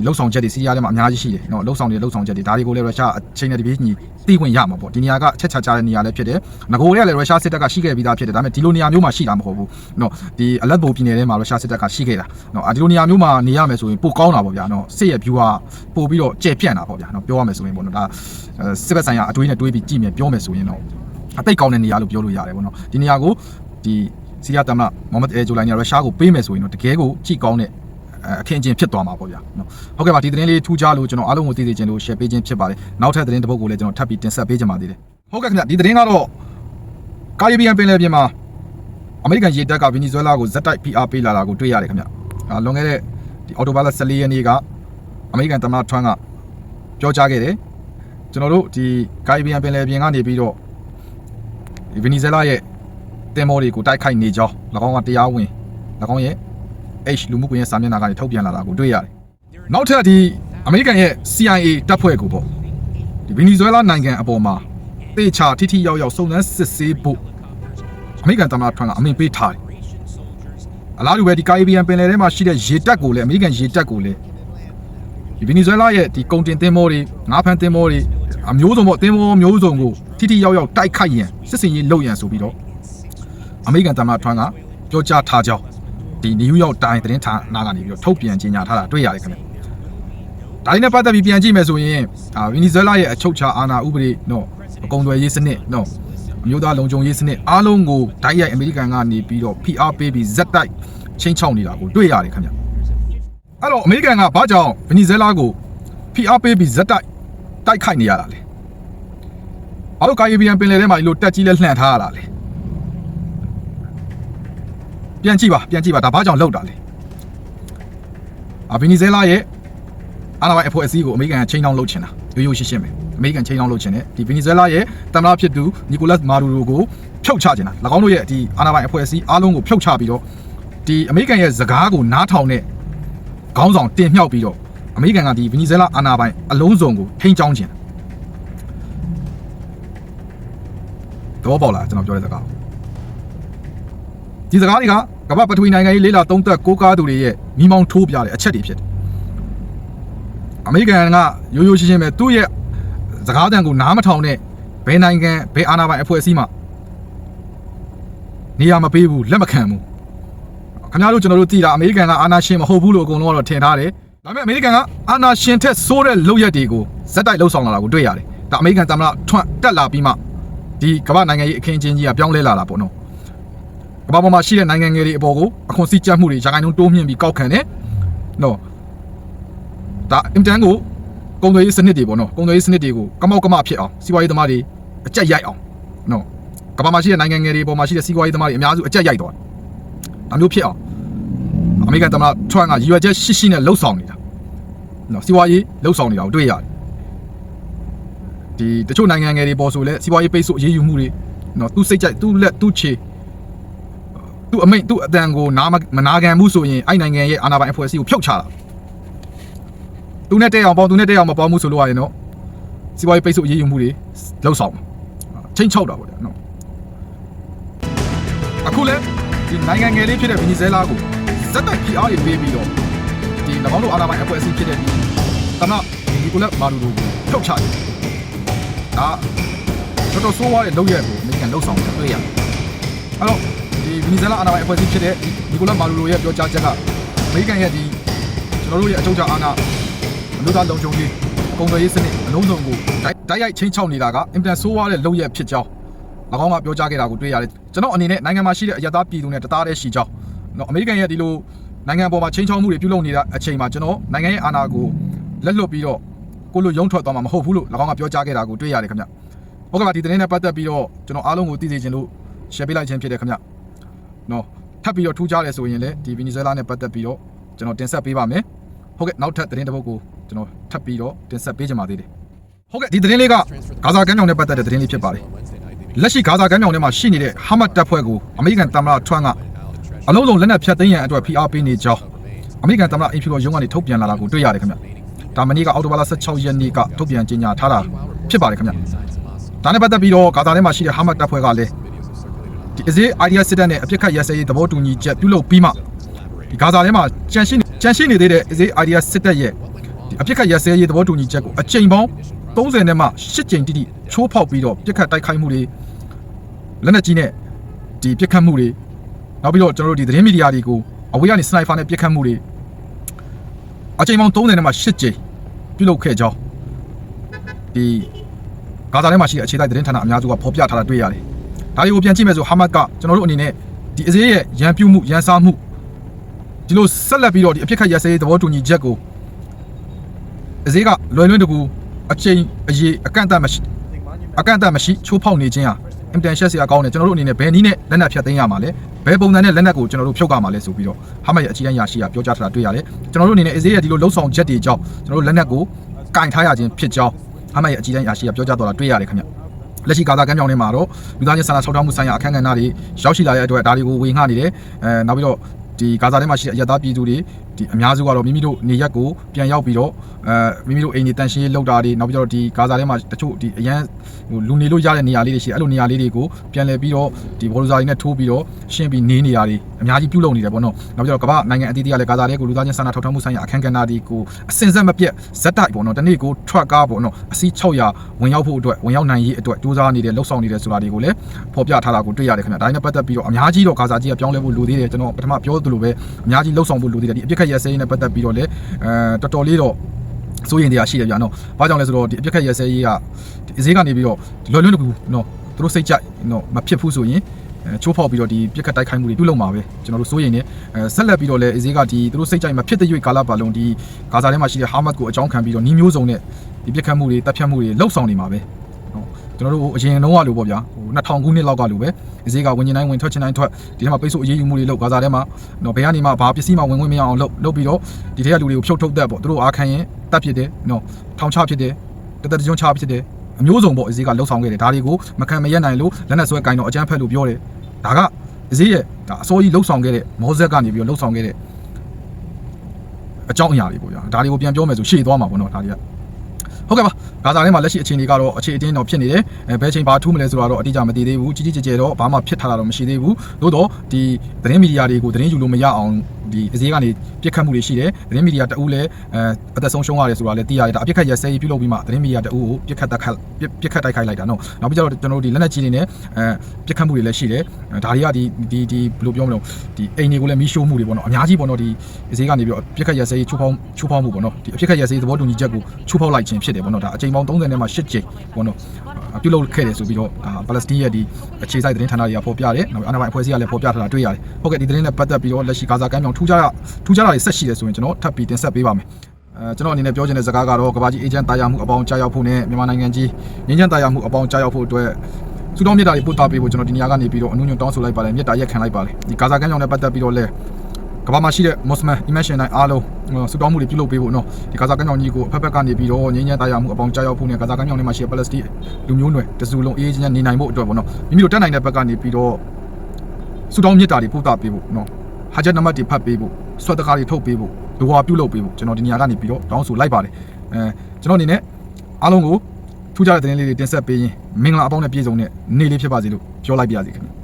ဒီလှုပ်ဆောင်ချက်တွေစီးရီးယားထဲမှာအများကြီးရှိတယ်နော်လှုပ်ဆောင်တွေလှုပ်ဆောင်ချက်တွေဒါတွေကိုလည်းရုရှားအချိန်နဲ့တပြေးညီသိဝင်ရမှာပေါ့ဒီနေရာကအချက်ချာကြတဲ့နေရာလည်းဖြစ်တယ်ငကိုတွေကလည်းရုရှားစစ်တပ်ကရှိခဲ့ပြီးသားဖြစ်တယ်ဒါပေမဲ့ဒီလိုနေရာမျိုးမှာရှိတာမဟုတ်ဘူးနော်ဒီအလက်ဘိုပြည်နယ်ထဲမှာရုရှားစစ်တပ်ကရှိခဲ့တာနော်ဒီလိုနေရာမျိုးမှာနေရမယ်ဆိုရင်ပိုကောင်းတာပေါ့ဗျာနော်စစ်ရဲ့ view ကပို့ပြီးတော့ကြဲပြန့်တာပေါ့ဗျာနော်ပြောရမယ်ဆိုရင်ပေါ့နော်ဒါစစ်ဘက်ဆိုင်ရာအတွေးနဲ့တွေးပြီးကြည့်မယ်ပြောမယ်ဆိုရင်တော့အသိကောင်းတဲ့နေရာလို့ပြောလို့ရတယ်ပေါ့နော်ဒီနေရာကိုဒီစီးရီးယားတမန်မိုဟမက်အဲဂျိုလိုင်နီရုရှားကိုပေးမယ်ဆိုရင်တော့တကယ်ကိုကြည့်ကောင်းတဲ့ အခင်းချင်းဖြစ်သွားမှာပေါ့ဗျာနော်ဟုတ်ကဲ့ပါဒီသတင်းလေးထူးခြားလို့ကျွန်တော်အားလုံးကိုသိသိချင်လို့ share ပေးခြင်းဖြစ်ပါတယ်နောက်ထပ်သတင်းတစ်ပုဒ်ကိုလည်းကျွန်တော်ထပ်ပြီးတင်ဆက်ပေးချင်ပါသေးတယ်ဟုတ်ကဲ့ခင်ဗျဒီသတင်းကတော့ကာရီဘီယန်ပင်လယ်ပြင်မှာအမေရိကန်ရေတပ်ကဗင်နီဇွဲလားကိုဇက်တိုက် PR ပေးလာတာကိုတွေ့ရတယ်ခင်ဗျအာလွန်ခဲ့တဲ့ဒီအော်တိုဘာလ14ရက်နေ့ကအမေရိကန်သမ္မတထွန်းကပြောကြားခဲ့တယ်ကျွန်တော်တို့ဒီကာရီဘီယန်ပင်လယ်ပြင်ကနေပြီးတော့ဒီဗင်နီဇွဲလားရဲ့တင်မောတွေကိုတိုက်ခိုက်နေကြောင်း၎င်းကတရားဝင်၎င်းရဲ့ H လူမှုကွန်ရက်စာမျက်နှာကနေထုတ်ပြန်လာတာကိုတွေ့ရတယ်။နောက်ထပ်ဒီအမေရိကန်ရဲ့ CIA တပ်ဖွဲ့ကိုပေါ့ဒီဗင်နီဇွဲလားနိုင်ငံအပေါ်မှာတေချာထိထိရောက်ရောက်စုံစမ်းစစ်ဆေးဖို့အမေရိကန်သမ္မတထရန့်ကအမိန့်ပေးထားတယ်။အလားတူပဲဒီကာရီဘီယံပင်လယ်ထဲမှာရှိတဲ့ရေတပ်ကိုလည်းအမေရိကန်ရေတပ်ကိုလည်းဒီဗင်နီဇွဲလားရဲ့ဒီကုန်တင်သင်္ဘောတွေငါးဖမ်းသင်္ဘောတွေအမျိုးစုံပေါ့သင်္ဘောမျိုးစုံကိုထိထိရောက်ရောက်တိုက်ခိုက်ရန်စစ်စင်ရေးလုပ်ရန်ဆိုပြီးတော့အမေရိကန်သမ္မတထရန့်ကပြောကြားထားကြောင်း ဒီနယူးယောက်တိုင်းသတင်းဌာနကနေပြီးတော့ထုတ်ပြန်ကြေညာထားတာတွေ့ရတယ်ခင်ဗျ။ဒါလေးနဲ့ပတ်သက်ပြီးပြန်ကြည့်မယ်ဆိုရင်အာဗီနီဇွဲလားရဲ့အချုပ်ချာအာဏာဥပဒေနော်အကုံသွယ်ရေးစနစ်နော်အမျိုးသားလုံခြုံရေးစနစ်အားလုံးကိုဓာတ်ရိုက်အမေရိကန်ကနေပြီးတော့ဖိအားပေးပြီးဇက်တိုက်ချင်းချောက်နေတာကိုတွေ့ရတယ်ခင်ဗျ။အဲ့တော့အမေရိကန်ကဘာကြောင့်ဗီနီဇွဲလားကိုဖိအားပေးပြီးဇက်တိုက်တိုက်ခိုက်နေရတာလဲ။ဘာလို့ကာရီဘီယံပင်လယ်ထဲမှာဒီလိုတက်ကြီးလဲလှန့်ထားရတာလဲ။ ပြန်ကြည့်ပါပြန်ကြည့်ပါဒါဘာကြောင့်လောက်တာလဲအဗီနီဇဲလာရဲ့အာနာဘိုင်အဖွဲ့အစည်းကိုအမေရိကန်ကချိန်တောင်းလုပ်ချင်တာရိုးရိုးရှင်းရှင်းပဲအမေရိကန်ချိန်တောင်းလုပ်ချင်တယ်ဒီဗီနီဇဲလာရဲ့သမ္မတဖြစ်သူနီကိုလတ်မာဒူရိုကိုဖြုတ်ချချင်တာ၎င်းတို့ရဲ့ဒီအာနာဘိုင်အဖွဲ့အစည်းအားလုံးကိုဖြုတ်ချပြီးတော့ဒီအမေရိကန်ရဲ့စကားကိုနားထောင်တဲ့ခေါင်းဆောင်တင်မြှောက်ပြီးတော့အမေရိကန်ကဒီဗီနီဇဲလာအာနာဘိုင်အလုံးစုံကိုထိန်းချောင်းချင်တယ်သဘောပေါက်လားကျွန်တော်ပြောတဲ့စကား ဒီစကားတွေကကမ္ဘာပထဝီနိုင်ငံရေးလေးလာသုံးသက်ကိုးကားသူတွေရဲ့မိမောင်းထိုးပြတဲ့အချက်တွေဖြစ်တယ်။အမေရိကန်ကရိုးရိုးရှင်းရှင်းပဲသူ့ရဲ့စကားတန်ကိုနားမထောင်တဲ့ဘယ်နိုင်ငံဘယ်အာဏာပိုင်အဖွဲ့အစည်းမှနေရာမပေးဘူးလက်မခံဘူး။ခင်ဗျားတို့ကျွန်တော်တို့သိတာအမေရိကန်ကအာဏာရှင်မဟုတ်ဘူးလို့အကုန်လုံးကတော့ထင်ထားတယ်။ဒါပေမဲ့အမေရိကန်ကအာဏာရှင်ထက်ဆိုးတဲ့လုပ်ရက်တွေကိုဇက်တိုက်လှုပ်ဆောင်လာတာကိုတွေ့ရတယ်။ဒါအမေရိကန်သမ္မတထွန့်တက်လာပြီးမှဒီကမ္ဘာနိုင်ငံရေးအခင်းအကျင်းကြီးကပြောင်းလဲလာတာပေါ့နော်။ ကမ္ဘာပေါ်မှာရှိတဲ့နိုင်ငံငယ်တွေအပေါ်ကိုအခွန်စည်းကြပ်မှုတွေရာဂိုင်နှုန်းတိုးမြင့်ပြီးကောက်ခံတယ်နော်ဒါအင်တန်ကိုကုန်သွယ်ရေးစနစ်တွေပေါ့နော်ကုန်သွယ်ရေးစနစ်တွေကိုကမောက်ကမဖြစ်အောင်စီးပွားရေးသမားတွေအကြက်ရိုက်အောင်နော်ကမ္ဘာမှာရှိတဲ့နိုင်ငံငယ်တွေပေါ်မှာရှိတဲ့စီးပွားရေးသမားတွေအများစုအကြက်ရိုက်တော့ဒါမျိုးဖြစ်အောင်အမေရိကန်သမ္မတထရန့်ကရည်ရွယ်ချက်ရှိရှိနဲ့လှုပ်ဆောင်နေတာနော်စီးပွားရေးလှုပ်ဆောင်နေတာကိုတွေ့ရတယ်ဒီတချို့နိုင်ငံငယ်တွေပေါ်ဆိုလဲစီးပွားရေးပိတ်ဆို့အရေးယူမှုတွေနော်သူ့စိတ်ကြိုက်သူ့လက်သူ့ခြေ သူ့အမိတ်သူ့အတန်ကိုနားမမနာခံဘူးဆိုရင်အဲ့နိုင်ငံရဲ့အာဏာပိုင်အဖွဲ့အစည်းကိုဖျောက်ချတာသူနဲ့တဲ့အောင်ပေါ့သူနဲ့တဲ့အောင်မပေါ့မှုဆိုလို့ရတယ်နော်စီးပွားရေးပိတ်ဆို့အရေးယူမှုတွေလှုပ်ဆောင်မှာချင်းချောက်တာပေါ့လေနော်အခုလဲဒီနိုင်ငံငယ်လေးဖြစ်တဲ့ဗီနီဇဲလားကိုဇက်တိုက် PR တွေပေးပြီးတော့ဒီ၎င်းတို့အာဏာပိုင်အဖွဲ့အစည်းဖြစ်တဲ့ဒီတမဒီကိုလက်မာဒူရိုကိုဖျောက်ချတယ်ဒါတော်တော်ဆိုးွားတဲ့လုပ်ရက်ကိုအမေရိကန်လှုပ်ဆောင်တာတွေ့ရတယ်အဲ့တော့ ဒီဗီနီဇဲလားအာဏာပိုင်အဖွဲ့အစည်းဖြစ်တဲ့ဒီကိုလမာဒူရိုရဲ့ပြောကြားချက်ကအမေရိကန်ရဲ့ဒီကျွန်တော်တို့ရဲ့အချုပ်အခြာအာဏာအမျိုးသားလုံခြုံရေးကုန်သွယ်ရေးစနစ်အလုံးစုံကိုတိုက်တိုက်ရိုက်ချင်းချောက်နေတာကအင်တန်ဆိုးဝါးတဲ့လုပ်ရက်ဖြစ်ကြောင်း၎င်းကပြောကြားခဲ့တာကိုတွေ့ရတယ်ကျွန်တော်အနေနဲ့နိုင်ငံမှာရှိတဲ့အရသာပြည်သူနဲ့တသားတည်းရှိကြောင်းနော်အမေရိကန်ရဲ့ဒီလိုနိုင်ငံပေါ်မှာချင်းချောက်မှုတွေပြုလုပ်နေတဲ့အချိန်မှာကျွန်တော်နိုင်ငံရဲ့အာဏာကိုလက်လွတ်ပြီးတော့ကိုလိုရုံထွက်သွားမှာမဟုတ်ဘူးလို့၎င်းကပြောကြားခဲ့တာကိုတွေ့ရတယ်ခင်ဗျဟုတ်ကဲ့ပါဒီသတင်းနဲ့ပတ်သက်ပြီးတော့ကျွန်တော်အားလုံးကိုသိစေချင်လို့ share ပေးလိုက်ခြင်းဖြစ်တယ်ခင်ဗျ နော်ထပ်ပြီးတော့ထူးခြားတယ်ဆိုရင်လည်းဒီဗီနီဇွဲလားနဲ့ပတ်သက်ပြီးတော့ကျွန်တော်တင်ဆက်ပေးပါမယ်ဟုတ်ကဲ့နောက်ထပ်သတင်းတစ်ပုဒ်ကိုကျွန်တော်ထပ်ပြီးတော့တင်ဆက်ပေးချင်ပါသေးတယ်ဟုတ်ကဲ့ဒီသတင်းလေးကဂါဇာကမ်းမြောင်နဲ့ပတ်သက်တဲ့သတင်းလေးဖြစ်ပါတယ်လက်ရှိဂါဇာကမ်းမြောင်ထဲမှာရှိနေတဲ့ဟာမတ်တပ်ဖွဲ့ကိုအမေရိကန်သမ္မတထရန့်ကအလုံးစုံလက်နက်ဖြတ်သိမ်းရန်အတွက်ဖိအားပေးနေကြောင်းအမေရိကန်သမ္မတအင်ဖီလိုရုံးကနေထုတ်ပြန်လာတာကိုတွေ့ရတယ်ခင်ဗျဒါမနေ့ကအောက်တိုဘာလ16ရက်နေ့ကထုတ်ပြန်ကြေညာထားတာဖြစ်ပါတယ်ခင်ဗျဒါနဲ့ပတ်သက်ပြီးတော့ဂါဇာထဲမှာရှိတဲ့ဟာမတ်တပ်ဖွဲ့ကလည်း ဒီအစေး idea စစ်တပ်နဲ့အပြစ်ခတ်ရစဲရေးသဘောတူညီချက်ပြုလုပ်ပြီးမှဒီဂါဇာထဲမှာကြန့်ရှိနေကြန့်ရှိနေသေးတဲ့အစေး idea စစ်တပ်ရဲ့ဒီအပြစ်ခတ်ရစဲရေးသဘောတူညီချက်ကိုအချိန်ပေါင်း30နဲ့မှ8ချိန်တိတိချိုးဖောက်ပြီးတော့ပြစ်ခတ်တိုက်ခိုက်မှုတွေလက်နက်ကြီးနဲ့ဒီပြစ်ခတ်မှုတွေနောက်ပြီးတော့ကျွန်တော်တို့ဒီသတင်းမီဒီယာတွေကိုအဝေးကနေစနိုက်ဖာနဲ့ပြစ်ခတ်မှုတွေအချိန်ပေါင်း30နဲ့မှ8ချိန်ပြုလုပ်ခဲ့ကြောင်းဒီဂါဇာထဲမှာရှိတဲ့အခြေတိုက်သတင်းဌာနအများစုကဖော်ပြထားတာတွေ့ရတယ် ဒါတွေကိုပြန်ကြည့်မယ်ဆိုဟာမတ်ကကျွန်တော်တို့အနေနဲ့ဒီအစေးရဲ့ရန်ပြုမှုရန်စားမှုဒီလိုဆက်လက်ပြီးတော့ဒီအဖြစ်ခတ်ရစဲရေးသဘောတူညီချက်ကိုအစေးကလွယ်လွယ်တကူအချိန်အရေးအကန့်အသတ်မရှိအကန့်အသတ်မရှိချိုးဖောက်နေခြင်းဟာအင်တန်ရှက်စရာကောင်းတယ်ကျွန်တော်တို့အနေနဲ့ဘယ်နည်းနဲ့လက်နက်ဖြတ်သိမ်းရမှာလဲဘယ်ပုံစံနဲ့လက်နက်ကိုကျွန်တော်တို့ဖြုတ်ကမှာလဲဆိုပြီးတော့ဟာမတ်ရဲ့အကြီးအကဲရရှိကပြောကြားထားတာတွေ့ရတယ်ကျွန်တော်တို့အနေနဲ့အစေးရဲ့ဒီလိုလှုပ်ဆောင်ချက်တွေကြောင့်ကျွန်တော်တို့လက်နက်ကိုကင်ထားရခြင်းဖြစ်ကြောင်းဟာမတ်ရဲ့အကြီးအကဲရရှိကပြောကြားတော့တာတွေ့ရတယ်ခင်ဗျ လက်ရှိကာသာကမ်းမြောင်ထဲမှာတော့လူသားချင်းစာနာထောက်ထားမှုဆိုင်ရာအခမ်းကဏ္ဍတွေရောက်ရှိလာတဲ့အတွက်ဒါတွေကိုဝေငှနေတယ်အဲနောက်ပြီးတော့ဒီဂါဇာထဲမှာရှိတဲ့အရသားပြည်သူတွေဒီအများစုကတော့မိမိတို့နေရက်ကိုပြန်ရောက်ပြီးတော့အဲမိမိတို့အိမ်တွေတန်ရှင်းရေးလုပ်တာတွေနောက်ပြီးတော့ဒီဂါဇာထဲမှာတချို့ဒီအရန်ဟိုလူနေလို့ရတဲ့နေရာလေးတွေရှိတယ်အဲ့လိုနေရာလေးတွေကိုပြန်လည်ပြီးတော့ဒီဘော်လူဇာတွေနဲ့ထိုးပြီးတော့ရှင်းပြီးနေနေတာတွေအများကြီးပြုလုပ်နေတယ်ပေါ့နော်နောက်ပြီးတော့ကမ္ဘာနိုင်ငံအသီးသီးကလည်းဂါဇာထဲကိုလူသားချင်းစာနာထောက်ထားမှုဆိုင်ရာအခမ်းကဏ္ဍတွေကိုအစင်ဆက်မပြတ်ဇက်တိုက်ပေါ့နော်တနေ့ကို truck ကားပေါ့နော်အစီး600ဝင်ရောက်ဖို့အတွက်ဝင်ရောက်နိုင်ရေးအတွက်စူးစမ်းနေတယ်လှုပ်ဆောင်နေတယ်ဆိုတာတွေကိုလည်းဖော်ပြထားတာကိုတွေ့ရတယ်ခင်ဗျာဒါနဲ့ပတ်သက်ပြီးတော့အများကြီးတော့ဂါဇာကြီးကပြောင်းလဲဖို့လိုသေးတယ်ကျွန်တော်ပထမပြောသလိုပဲအများကြီးလှုပ်ဆောင်ဖို့လိုသေးတယ်ဒီအပြစ်ခတ်ရစဲရေးနဲ့ပတ်သက်ပြီးတော့လည်းအဲတော်တော်လေးတော့စိုးရင်တရားရှိတယ်ဗျာနော်။ဘာကြောင့်လဲဆိုတော့ဒီအပြစ်ခတ်ရစဲရေးကဒီအစည်းကနေပြီးတော့လွယ်လွယ်တကူနော်သူတို့စိတ်ကြိုက်နော်မဖြစ်ဘူးဆိုရင်အဲချိုးဖောက်ပြီးတော့ဒီပြစ်ခတ်တိုက်ခိုက်မှုတွေပြုလုပ်မှာပဲကျွန်တော်တို့စိုးရင်နေအဲဆက်လက်ပြီးတော့လည်းအစည်းကဒီသူတို့စိတ်ကြိုက်မဖြစ်တဲ့ရွေးကာလပတ်လုံးဒီဂါဇာထဲမှာရှိတဲ့ဟာမတ်ကိုအကြောင်းခံပြီးတော့နှီးမျိုးစုံနဲ့ဒီပြစ်ခတ်မှုတွေတပ်ဖြတ်မှုတွေလှုပ်ဆောင်နေမှာပဲနော် ကျွန်တော်တို့အရင်တုန်းကလိုပေါ့ဗျာဟို2000ခုနှစ်လောက်ကလိုပဲအစည်းကဝင်ကျင်တိုင်းဝင်ထွက်ချင်တိုင်းထွက်ဒီထဲမှာပိတ်ဆို့အရေးယူမှုတွေလုပ်ဂါဇာထဲမှာနော်ဘယ်ကနေမှဘာပစ္စည်းမှဝင်ဝင်မရအောင်လုပ်လုပ်ပြီးတော့ဒီထဲကလူတွေကိုဖြုတ်ထုတ်တတ်ပေါ့သူတို့အားခံရင်တတ်ဖြစ်တယ်နော်ထောင်ချဖြစ်တယ်တသက်တကြွချဖြစ်တယ်အမျိုးစုံပေါ့အစည်းကလှုပ်ဆောင်ခဲ့တယ်ဒါတွေကိုမခံမရက်နိုင်လို့လက်နက်ဆွဲကင်တော့အကြမ်းဖက်လို့ပြောတယ်ဒါကအစည်းရဲ့ဒါအစိုးရလှုပ်ဆောင်ခဲ့တဲ့မောဇက်ကနေပြီးတော့လှုပ်ဆောင်ခဲ့တဲ့အကြောင်းအရာတွေပေါ့ဗျာဒါတွေကိုပြန်ပြောမယ်ဆိုရှေ့သွားမှာပေါ့နော်ဒါတွေကဟုတ်ကဲ့ပါဂါဇာထဲမှာလက်ရှိအခြေအနေကတော့အခြေအတင်းတော့ဖြစ်နေတယ်အဲဘယ်ချိန်ဘာထူးမလဲဆိုတော့အတိအကျမသိသေးဘူးကြီးကြီးကျယ်ကျယ်တော့ဘာမှဖြစ်ထားတာတော့မရှိသေးဘူးသို့တော့ဒီသတင်းမီဒီယာတွေကိုသတင်းယူလို့မရအောင်ဒီအစည်းကနေပြစ်ခတ်မှုတွေရှိတယ်သတင်းမီဒီယာတအူးလည်းအဲအသက်ဆုံးရှုံးရတယ်ဆိုတာလည်းသိရတယ်ဒါအပြစ်ခတ်ရစဲရေးပြုလုပ်ပြီးမှသတင်းမီဒီယာတအူးကိုပြစ်ခတ်တက်ခတ်ပြစ်ခတ်တိုက်ခိုက်လိုက်တာနော်နောက်ပြီးကျတော့ကျွန်တော်တို့ဒီလက်နက်ကြီးတွေနဲ့အဲပြစ်ခတ်မှုတွေလည်းရှိတယ်ဒါတွေကဒီဒီဒီဘယ်လိုပြောမလဲဒီအိမ်တွေကိုလည်းမီးရှို့မှုတွေပေါ့နော်အများကြီးပေါ့နော်ဒီအစည်းကနေပြီးတော့ပြစ်ခတ်ရစဲရေးချိုးဖောင်းချိုးဖောင်းမှုပေါ့နော်ဒီအပြစ်ခတ်ရစဲရေးသဘောတူညီချက်ကိုချိုးဖောက်လိုက်ခြင်းဖြစ်တယ်ပေါ့နော်ဒါအချိန်ပေါင်း30နဲ့မှ8ချိန်ပေါ့နော်ပြုလုပ်ခဲ့တယ်ဆိုပြီးတော့ဒါပါလက်စတိုင်းရဲ့ဒီအခြေစိုက်သတင်းဌာနတွေကဖော်ပြတယ်နောက်အာဏာပိုင်အဖွဲ့အစည်းကလည်းဖော်ပြထားတာတွေ့ရတယ်ဟုတ်ကဲ့ဒီသတင်းနဲ့ပတ်သက်ပြီးတော့လက်ရှိဂါဇာကမ်းမြောင်ထူးခြားထူးခြားတာတွေဆက်ရှိတယ်ဆိုရင်ကျွန်တော်ထပ်ပြီးတင်ဆက်ပေးပါမယ်အဲကျွန်တော်အနေနဲ့ပြောချင်တဲ့စကားကတော့ကမ္ဘာကြီးအေဂျင့်တာယာမှုအပေါင်းကြားရောက်ဖို့နဲ့မြန်မာနိုင်ငံကြီးငင်းချမ်းတာယာမှုအပေါင်းကြားရောက်ဖို့အတွက်စူတောင်းမြတ်တာတွေပို့တာပေးဖို့ကျွန်တော်ဒီနေရာကနေပြီးတော့အနုညွန့်တောင်းဆိုလိုက်ပါတယ်မြတ်တာရက်ခံလိုက်ပါတယ်ဒီဂါဇာကမ်းမြောင်နဲ့ပတ်သက်ပြီးတော့လဲကမ္ဘာမှာရှိတဲ့မွတ်စလင် imagine တိုင်းအားလုံးစူတောင်းမှုတွေပြုလုပ်ပေးဖို့နော်ဒီဂါဇာကမ်းမြောင်ကြီးကိုအဖက်ဖက်ကနေပြီးတော့ငင်းချမ်းတာယာမှုအပေါင်းကြားရောက်ဖို့နဲ့ဂါဇာကမ်းမြောင်ထဲမှာရှိတဲ့ပါလက်စတိုင်းလူမျိုးနွယ်တစုလုံးအေးအေးချမ်းချမ်းနေနိုင်ဖို့အတွက်ပေါ့နော်မိမိတို့တက်နိုင်တဲ့ဘက်ကနေပြီးတော့ဆူတောင်းမြစ်တာတွေပို့တာပေးဖို့နော်ဟာချက်နံပါတ်တွေဖတ်ပေးဖို့ဆွတ်တကားတွေထုတ်ပေးဖို့ဒဝါပြုတ်လုပ်ပေးဖို့ကျွန်တော်ဒီနေရာကနေပြီးတော့တောင်းဆိုလိုက်ပါတယ်အဲကျွန်တော်အနေနဲ့အားလုံးကိုထူးခြားတဲ့သတင်းလေးတွေတင်ဆက်ပေးရင်မင်္ဂလာအပေါင်းနဲ့ပြည့်စုံတဲ့နေ့လေးဖြစ်ပါစေလို့ပြောလိုက်ပါရစေခင်ဗျ